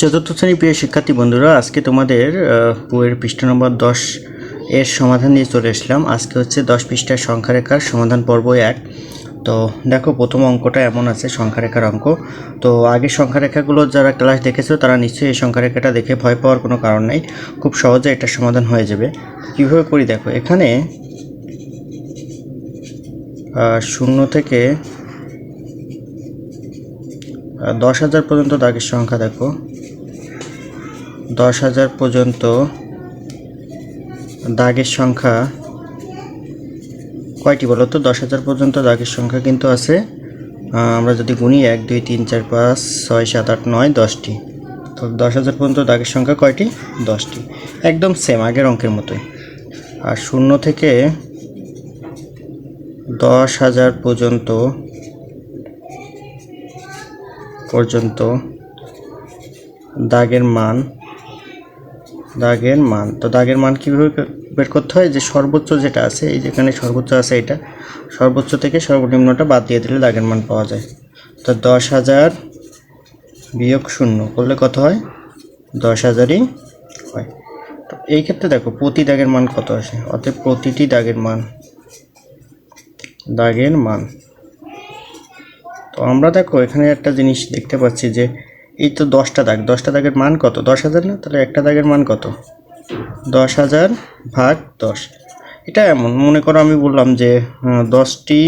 চতুর্থ শ্রেণির প্রিয় শিক্ষার্থী বন্ধুরা, আজকে তোমাদের বইয়ের পৃষ্ঠা নম্বর দশ এর সমাধান নিয়ে চলে এসলাম। আজকে হচ্ছে দশ পৃষ্ঠার সংখ্যারেখার সমাধান পর্ব এক। তো দেখো, প্রথম অঙ্কটা এমন আছে, সংখ্যারেখার অঙ্ক। তো আগের সংখ্যারেখাগুলো যারা ক্লাস দেখেছ, তারা নিশ্চয়ই এই সংখ্যারেখাটা দেখে ভয় পাওয়ার কোনো কারণ নেই। খুব সহজে এটার সমাধান হয়ে যাবে। কীভাবে করি দেখো, এখানে শূন্য থেকে দশ হাজার পর্যন্ত দাগের সংখ্যা দেখো। দশ হাজার পর্যন্ত দাগের সংখ্যা কয়টি বলো তো? দশ হাজার পর্যন্ত দাগের সংখ্যা কিন্তু আছে। আমরা যদি গুনি এক, দুই, তিন, চার, পাঁচ, ছয়, সাত, আট, নয়, দশটি। তো দশ হাজার পর্যন্ত দাগের সংখ্যা কয়টি? দশটি। একদম সেম আগের অঙ্কের মতোই। আর শূন্য থেকে দশ হাজার পর্যন্ত পর্যন্ত দাগের মান দাগের মান। তো দাগের মান কীভাবে বের করতে হয়? যে সর্বোচ্চ যেটা আছে, এই যেখানে সর্বোচ্চ আছে এটা, সর্বোচ্চ থেকে সর্বনিম্নটা বাদ দিয়ে দিলে দাগের মান পাওয়া যায়। তো দশ হাজার বিয়োগ শূন্য করলে কত হয়? দশ হাজারই হয়। তো এই ক্ষেত্রে দেখো, প্রতি দাগের মান কত আসে? অতএব প্রতিটি দাগের মান দাগের মান। তো আমরা দেখো, এখানে একটা জিনিস দেখতে পাচ্ছি যে এই তো দশটা দাগ, দশটা দাগের মান কত? দশ হাজার না? তাহলে একটা দাগের মান কত? দশ হাজার ভাগ দশ। এটা এমন, মনে করো আমি বললাম যে দশটি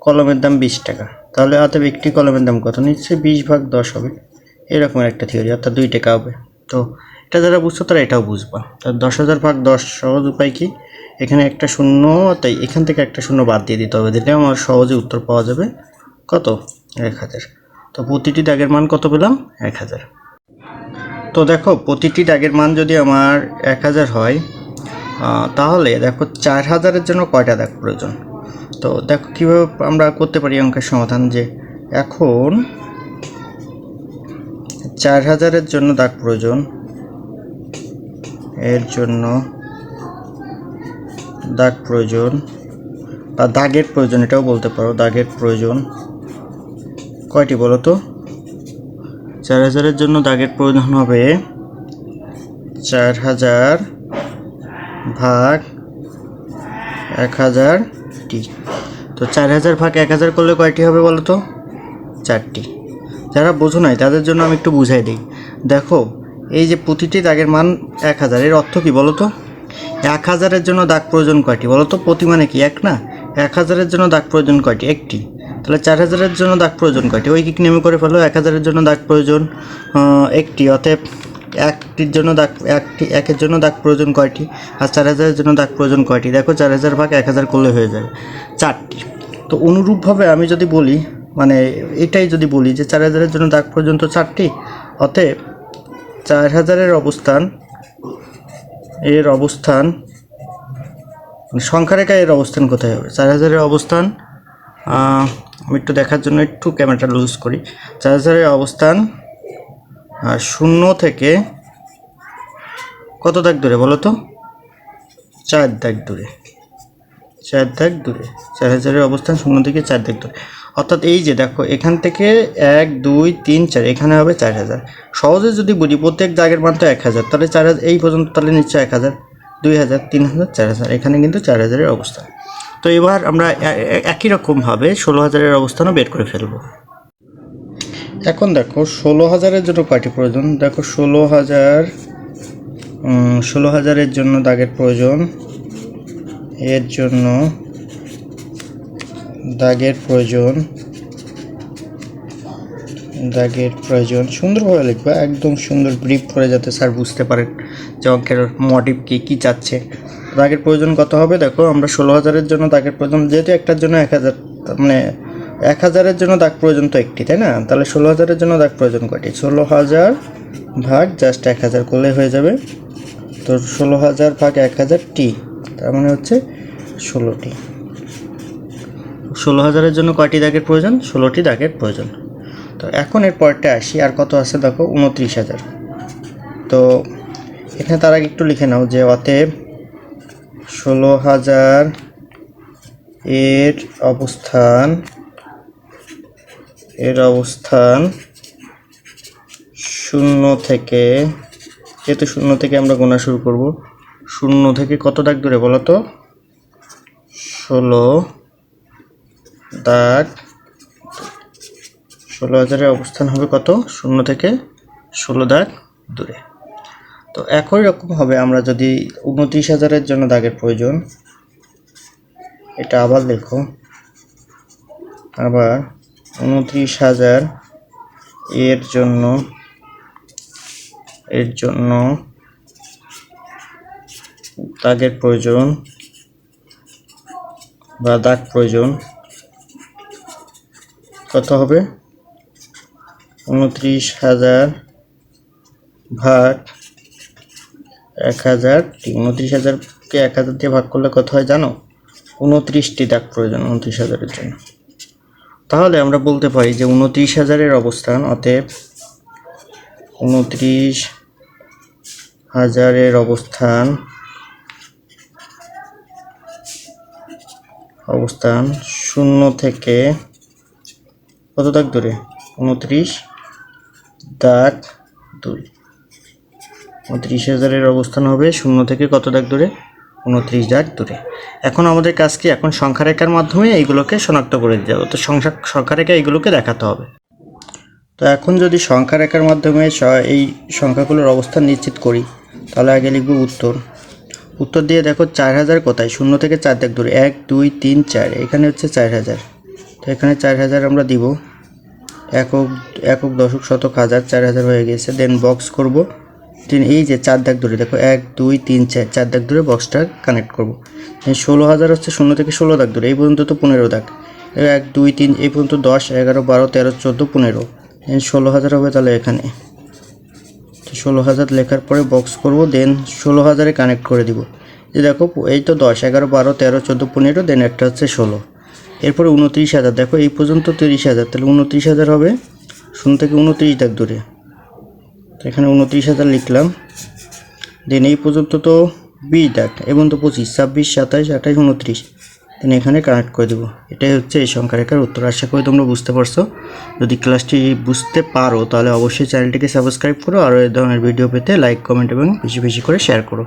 কলমের দাম বিশ টাকা। তাহলে অতএব একটি কলমের দাম কত? নিশ্চয়ই বিশ ভাগ দশ হবে। এরকম একটা থিওরি অর্থাৎ দুই টাকা হবে। তো এটা যারা বুঝছ, তারা এটাও বুঝবা। তা দশ হাজার ভাগ দশ সহজ উপায় কি? এখানে একটা শূন্য, তাই এখান থেকে একটা শূন্য বাদ দিয়ে দিতে হবে। দিলে আমার সহজে উত্তর পাওয়া যাবে। কত? এক হাজার। তো প্রতিটি দাগের মান কত পেলাম? এক হাজার। তো দেখো, প্রতিটি দাগের মান যদি আমার এক হাজার হয় তাহলে দেখো চার হাজারের জন্য কয়টা দাগ প্রয়োজন? তো দেখো কীভাবে আমরা করতে পারি অঙ্কের সমাধান যে এখন চার হাজারের জন্য দাগ প্রয়োজন, এর জন্য দাগ প্রয়োজন, বা দাগের প্রয়োজন, এটাও বলতে পারো, দাগের প্রয়োজন। কয়টি বলো তো? চার হাজারের জন্য দাগের প্রয়োজন হবে চার হাজার ভাগ এক হাজার টি। তো চার হাজার ভাগ এক হাজার করলে কয়টি হবে বলো তো? চারটি। যারা বোঝো নাই, তাদের জন্য আমি একটু বুঝাই দিই। দেখো, এই যে প্রতিটি দাগের মান এক হাজার, এর অর্থ কী বলো তো? এক হাজারের জন্য দাগ প্রয়োজন কয়টি? বলো তো, প্রতি মানে কি? এক না? এক হাজারের জন্য দাগ প্রয়োজন কয়টি? একটি। তাহলে চার হাজারের জন্য দাগ প্রয়োজন কয়টি? ওই কিক নেমে করে ফেলো? এক হাজারের জন্য দাগ প্রয়োজন একটি। অতএব একটির জন্য দাগ, একটি, একের জন্য দাগ প্রয়োজন কয়টি? আর চার হাজারের জন্য দাগ প্রয়োজন কয়টি? দেখো চার হাজার ভাগ এক হাজার করলে হয়ে যাবে। চারটি। তো অনুরূপভাবে আমি যদি বলি মানে এটাই যদি বলি যে চার হাজারের জন্য দাগ পর্যন্ত চারটি, অতএব চার হাজারের অবস্থান, এর অবস্থান মানে সংখ্যারেখা এর অবস্থান কোথায় হবে? চার হাজারের অবস্থান আমি একটু দেখার জন্য একটু ক্যামেরাটা লুজ করি। চার হাজারের অবস্থান শূন্য থেকে কত দাগ দূরে বলো তো? চার দাগ দূরে। চার দাগ দূরে। চার হাজারের অবস্থান শূন্য থেকে চার দাগ দূরে। অর্থাৎ এই যে দেখো, এখান থেকে এক, দুই, তিন, চার, এখানে হবে চার হাজার। সহজে যদি বুঝি, প্রত্যেক দাগের তো এক হাজার। তাহলে চার হাজার, এই পর্যন্ত তাহলে নিশ্চয় এক হাজার, দুই হাজার, তিন হাজার, চার হাজার। এখানে কিন্তু চার হাজারের অবস্থান। তো এবার আমরা একই রকমভাবে ষোলো হাজারের অবস্থানও বের করে ফেলব। এখন দেখো, ষোলো হাজারের জন্য কয়টি প্রয়োজন। দেখো, ষোলো হাজার ষোলো হাজারের জন্য দাগের প্রয়োজন। এর জন্য দাগের প্রয়োজন। দাগের প্রয়োজন। সুন্দরভাবে লিখবা, একদম সুন্দর ব্রিফ করে যাতে স্যার বুঝতে পারেন যে অঙ্কের মোটিভ কী কী চাচ্ছে দাগের প্রয়োজন কত হবে? দেখো, আমরা ষোলো হাজারের জন্য দাগের প্রয়োজন, যেহেতু একটার জন্য এক হাজার মানে এক হাজারের জন্য দাগ প্রয়োজন তো একটি, তাই না? তাহলে ষোলো হাজারের জন্য দাগ প্রয়োজন কয়টি? ষোলো হাজার ভাগ জাস্ট এক হাজার করলে হয়ে যাবে, তো ষোলো হাজার ভাগ এক হাজার টি, তার মানে হচ্ছে ষোলোটি। ষোলো হাজারের জন্য কয়টি দাগের প্রয়োজন? ষোলোটি দাগের প্রয়োজন। তো এখন এর পরটা আসি, আর কত আছে দেখো? উনত্রিশ হাজার। তো এখানে তার আগে একটু লিখে নাও যে অতএব ষোলো হাজার এর অবস্থান এর অবস্থান শূন্য থেকে যেহেতু শূন্য থেকে আমরা গোনা শুরু করব। শূন্য থেকে কত দাগ দূরে বলো তো? ষোলো দাগ, ষোলো হাজারের অবস্থান হবে কত? শূন্য থেকে ষোলো দাগ দূরে তো একই রকম হবে, আমরা যদি উনত্রিশ হাজারের জন্য দাগের প্রয়োজন, এটা আবার লেখো, আবার উনত্রিশ হাজার এর জন্য এর জন্য দাগের প্রয়োজন বা দাগ প্রয়োজন, কত হবে? উনত্রিশ হাজার ভাগ এক হাজার, উনত্রিশ হাজারকে এক হাজার দিয়ে ভাগ করলে কত হয় জানো? উনত্রিশটি দাগ প্রয়োজন উনত্রিশ হাজারের জন্য। তাহলে আমরা বলতে পারি যে উনত্রিশ হাজারের অবস্থান, অতএব উনত্রিশ হাজারের অবস্থান অবস্থান শূন্য থেকে কত দাগ দূরে উনত্রিশ দাগ দূরে উনত্রিশ হাজারের অবস্থান হবে শূন্য থেকে কত দাগ দূরে? উনত্রিশ দাগ দূরে। এখন আমাদের কাজ কি? এখন সংখ্যা রেখার মাধ্যমে এইগুলোকে শনাক্ত করে দিতে হবে। তো সংখ্যা সংখ্যা রেখা এইগুলোকে দেখাতে হবে। তো এখন যদি সংখ্যা রেখার মাধ্যমে এই সংখ্যাগুলোর অবস্থান নিশ্চিত করি, তাহলে আগে লিখব উত্তর। উত্তর দিয়ে দেখো চার হাজার কোথায়? শূন্য থেকে চার দাগ দূরে। এক, দুই, তিন, চার। এখানে হচ্ছে চার হাজার। তো এখানে চার হাজার আমরা দিব। একক একক দশক শতক হাজার চার হাজার হয়ে গেছে। দেন বক্স করব। দেন এই যে চার দাগ দূরে, দেখো, এক, দুই, তিন, চার চার দাগ দূরে বক্সটা কানেক্ট করব। ষোলো হাজার হচ্ছে শূন্য থেকে ষোলো দাগ দূরে, এই পর্যন্ত তো পনেরো দাগ। এক, দুই, তিন, এই পর্যন্ত দশ, এগারো, বারো, তেরো, চোদ্দ, পনেরো। দেন ষোলো হাজার হবে তাহলে এখানে। ষোলো হাজার লেখার পরে বক্স করব দেন ষোলো হাজারে কানেক্ট করে দিব। যে দেখো, এই তো দশ, এগারো, বারো, তেরো, চোদ্দ, পনেরো দেন একটা হচ্ছে ষোলো। এরপরে উনত্রিশ হাজার, দেখো, এই পর্যন্ত তিরিশ হাজার, তাহলে উনত্রিশ হাজার হবে শূন্য থেকে উনত্রিশ দাগ দূরে। তো এখানে উনত্রিশ হাজার লিখলাম। দেন এই পর্যন্ত তো বিশ দাগ এবং তো পঁচিশ, ছাব্বিশ সাতাইশ আঠাইশ উনত্রিশ। দেন এখানে কানেক্ট করে দেবো। এটাই হচ্ছে এই সংখ্যা রেখার উত্তর। আশা করি তোমরা বুঝতে পারছ। যদি ক্লাসটি বুঝতে পারো, তাহলে অবশ্যই চ্যানেলটিকে সাবস্ক্রাইব করো আর এই ধরনের ভিডিও পেতে লাইক কমেন্ট এবং বেশি বেশি করে শেয়ার করো।